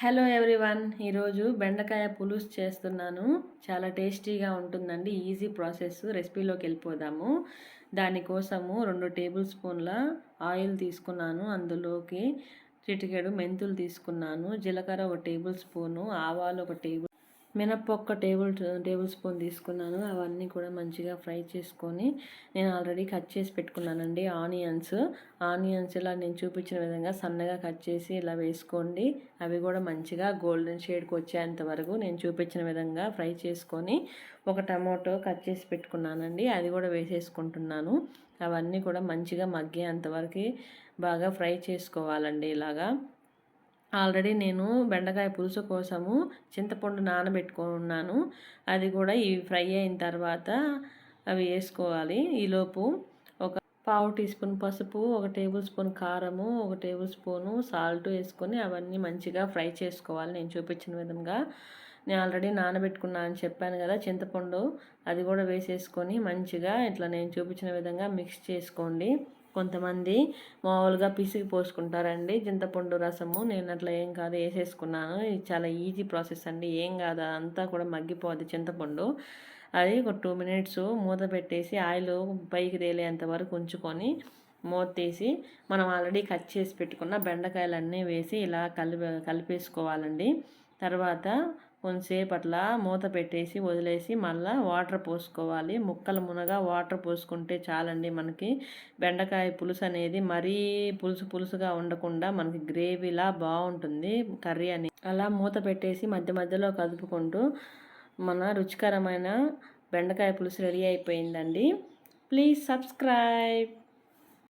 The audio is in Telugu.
హలో ఎవ్రీవన్ ఈరోజు బెండకాయ పులుసు చేస్తున్నాను. చాలా టేస్టీగా ఉంటుందండి ఈజీ ప్రాసెస్. రెసిపీలోకి వెళ్ళిపోదాము. దానికోసము రెండు టేబుల్ స్పూన్ల ఆయిల్ తీసుకున్నాను అందులోకి. చిటికెడు మెంతులు తీసుకున్నాను. జీలకర్ర ఒక టేబుల్ స్పూను ఆవాలు ఒక టేబుల్ మినప్పొక్క టేబుల్ టేబుల్ స్పూన్ తీసుకున్నాను. అవన్నీ కూడా మంచిగా ఫ్రై చేసుకొని నేను ఆల్రెడీ కట్ చేసి పెట్టుకున్నానండి ఆనియన్స్. ఆనియన్స్ ఇలా నేను చూపించిన విధంగా సన్నగా కట్ చేసి ఇలా వేసుకోండి. అవి కూడా మంచిగా గోల్డెన్ షేడ్కి వచ్చేంత వరకు నేను చూపించిన విధంగా ఫ్రై చేసుకొని ఒక టమాటో కట్ చేసి పెట్టుకున్నానండి. అది కూడా వేసేసుకుంటున్నాను. అవన్నీ కూడా మంచిగా మగ్గేంతవరకు బాగా ఫ్రై చేసుకోవాలండి ఇలాగా. ఆల్రెడీ నేను బెండకాయ పులుసు కోసము చింతపండు నానబెట్టుకున్నాను. అది కూడా ఇవి ఫ్రై అయిన తర్వాత అవి వేసుకోవాలి. ఈలోపు ఒక పావు టీ స్పూన్ పసుపు ఒక టేబుల్ స్పూన్ కారము ఒక టేబుల్ స్పూను సాల్ట్ వేసుకొని అవన్నీ మంచిగా ఫ్రై చేసుకోవాలి. నేను చూపించిన విధంగా. నేను ఆల్రెడీ నానబెట్టుకున్నా అని చెప్పాను కదా చింతపండు అది కూడా వేసేసుకొని మంచిగా ఇట్లా నేను చూపించిన విధంగా మిక్స్ చేసుకోండి. కొంతమంది మామూలుగా పిసికి పోసుకుంటారండి. చింతపండు రసము నేను అట్లా ఏం కాదు వేసేసుకున్నాను. ఇది చాలా ఈజీ ప్రాసెస్ అండి. ఏం కాదు అంతా కూడా మగ్గిపోద్ది చింతపండు. అది ఒక టూ మినిట్స్ మూత పెట్టేసి ఆయిల్ పైకి తేలేంత వరకు ఉంచుకొని మూత తీసి మనం ఆల్రెడీ కట్ చేసి పెట్టుకున్న బెండకాయలన్నీ వేసి ఇలా కలిపి కలిపేసుకోవాలండి. తర్వాత కొంతసేపు అట్లా మూత పెట్టేసి వదిలేసి మళ్ళీ వాటర్ పోసుకోవాలి. ముక్కలు మునగా వాటర్ పోసుకుంటే చాలండి మనకి. బెండకాయ పులుసు అనేది మరీ పులుసు పులుసుగా ఉండకుండా మనకి గ్రేవీలా బాగుంటుంది కర్రీ అని. అలా మూత పెట్టేసి మధ్య మధ్యలో కదుపుకుంటూ మన రుచికరమైన బెండకాయ పులుసు రెడీ అయిపోయిందండి. Please subscribe.